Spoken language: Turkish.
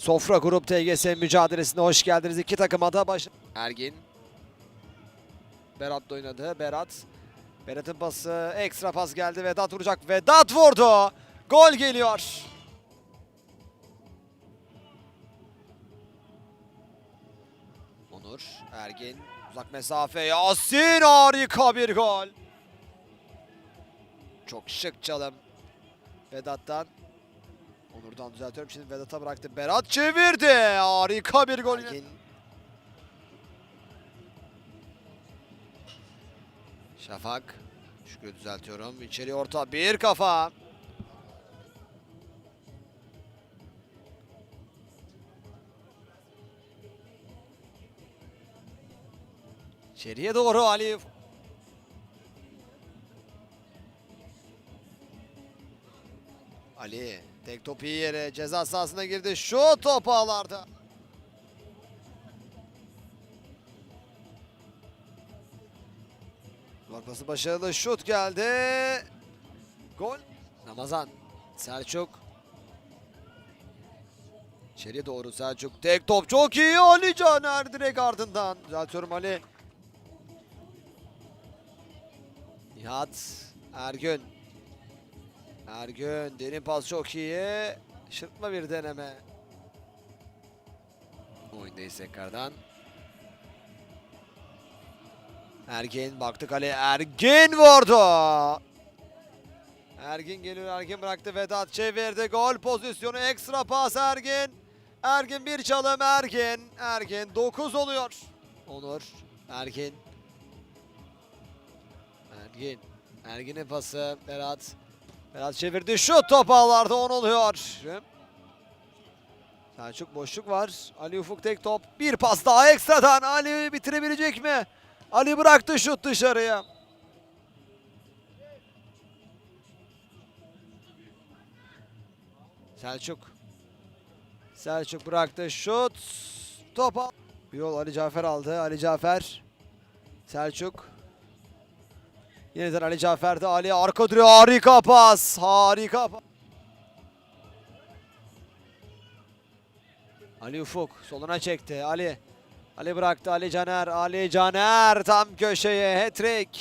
Sofra Grup TGS mücadelesine hoş geldiniz. İki takıma da baş... Ergin. Berat oynadı. Berat. Berat'ın pası ekstra pas geldi. Vedat vuracak. Vedat vurdu. Gol geliyor. Onur, Ergin, uzak mesafe, Yasin harika bir gol. Çok şık çalım. Vedat'tan. Onur'dan düzeltiyorum şimdi Vedat'a bıraktı. Berat çevirdi. Harika bir gol. Ergin. Şafak. Şükrü düzeltiyorum. İçeri orta bir kafa. İçeriye doğru Ali. Ali tek topu iyi yere ceza sahasına girdi. Şu top ağlarda. Bakması başarılı şut geldi. Gol. Ramazan. Selçuk. İçeriye doğru Selçuk. Tek top çok iyi. Ali Caner direkt ardından. Düzeltiyorum Ali. Nihat. Ergün. Ergün. Derin pas çok iyi. Şırtma bir deneme. Oyundayız tekrardan. Ergin baktı kale. Ergin vurdu. Ergin geliyor. Ergin bıraktı. Vedat çevirdi. Gol pozisyonu. Ekstra pas Ergin. Ergin bir çalım. Ergin. Ergin 9 oluyor. Onur. Ergin. Ergin. Ergin'in pası. Berat. Berat çevirdi. Şu top ağlarda 10 oluyor. Selçuk boşluk var. Ali Ufuk tek top. Bir pas daha ekstradan. Ali bitirebilecek mi? Ali bıraktı şut dışarıya. Selçuk. Selçuk bıraktı şut. Topa. Bir yol Ali Cafer aldı. Ali Cafer. Selçuk. Yeniden Ali Cafer'de. Ali arka duruyor. Harika pas. Harika pas. Ali Ufuk soluna çekti. Ali. Ali bıraktı Ali Caner. Ali Caner tam köşeye hat-trick.